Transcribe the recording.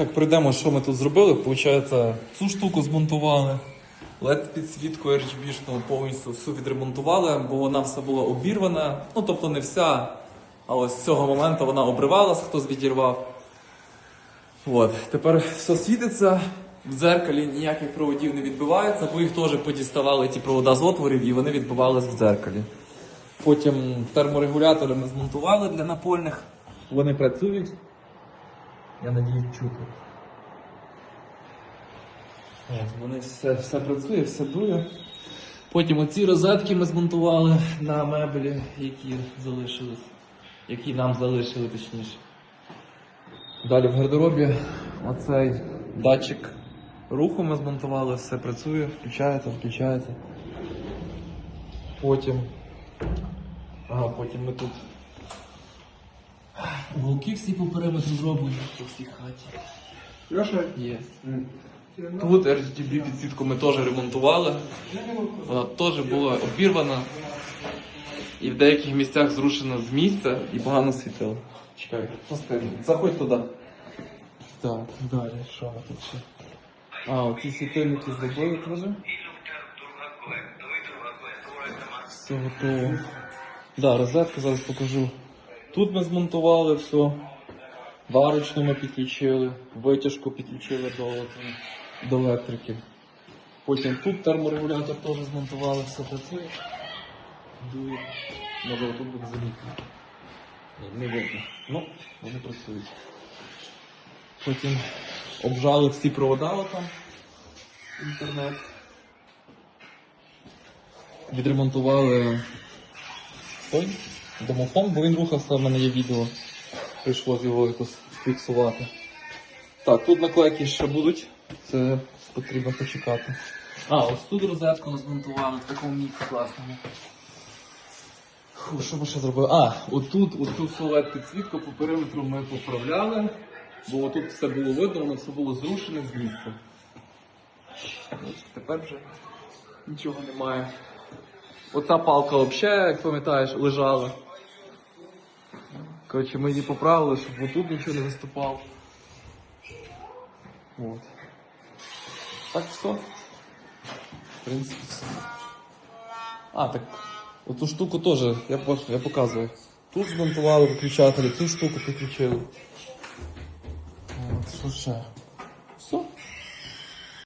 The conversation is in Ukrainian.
Так, пройдемо, що ми тут зробили. Получається, цю штуку змонтували. led підсвітку RGB повністю всю відремонтували, бо вона все була обірвана. Ну, тобто не вся, але з цього моменту вона обривалась, хтось відірвав. От, тепер все світиться. В дзеркалі ніяких проводів не відбивається, бо їх теж подіставали ті провода з отворів і вони відбивались в дзеркалі. Потім терморегулятори ми змонтували для напольних. Вони працюють. Я надію чути. От, Вони все, все працює, все дує. Потім оці розетки ми змонтували на меблі, які залишились. Які нам залишили точніше. Далі в гардеробі оцей датчик руху ми змонтували, все працює, включається, включається. Потім. Ага, потім ми тут. Уголки всі по периметру зроблені по всій хаті. Леша, Є. Тут RGB підсвітку ми теж ремонтували. Вона теж була обірвана і в деяких місцях зрушена з місця і погано світила. Чекай, пусти. Заходь туди. Так, далі, що ми тут ще? А, оці світильники зробили теж. Все готово. Да, розетку зараз покажу. Тут ми змонтували все. Варочну ми підключили, витяжку підключили до, до електрики. Потім тут терморегулятор теж змонтували, все працює. Дує. Може тут буде замітно. Не видно. Ну, вони працюють. Потім обжали всі провода там. Інтернет. Відремонтували той домофон, бо він рухався, в мене є відео. Прийшлося його якось фіксувати. Так, тут наклейки ще будуть. Це потрібно почекати. А, ось тут розетку змонтували в такому місці класному. Фу, що ми ще зробили? А, отут, оту солет підсвітку по периметру ми поправляли, бо отут все було видно, воно все було зрушене з місця. Тепер вже нічого немає. Оця палка взагалі, як пам'ятаєш, лежала. Коротше, ми її поправили, щоб отут нічого не виступав. От. Так все. В принципі, все. А, так. Оту штуку теж, я, пок- я показую. Тут змонтували виключателі, цю штуку підключили. От, що ще?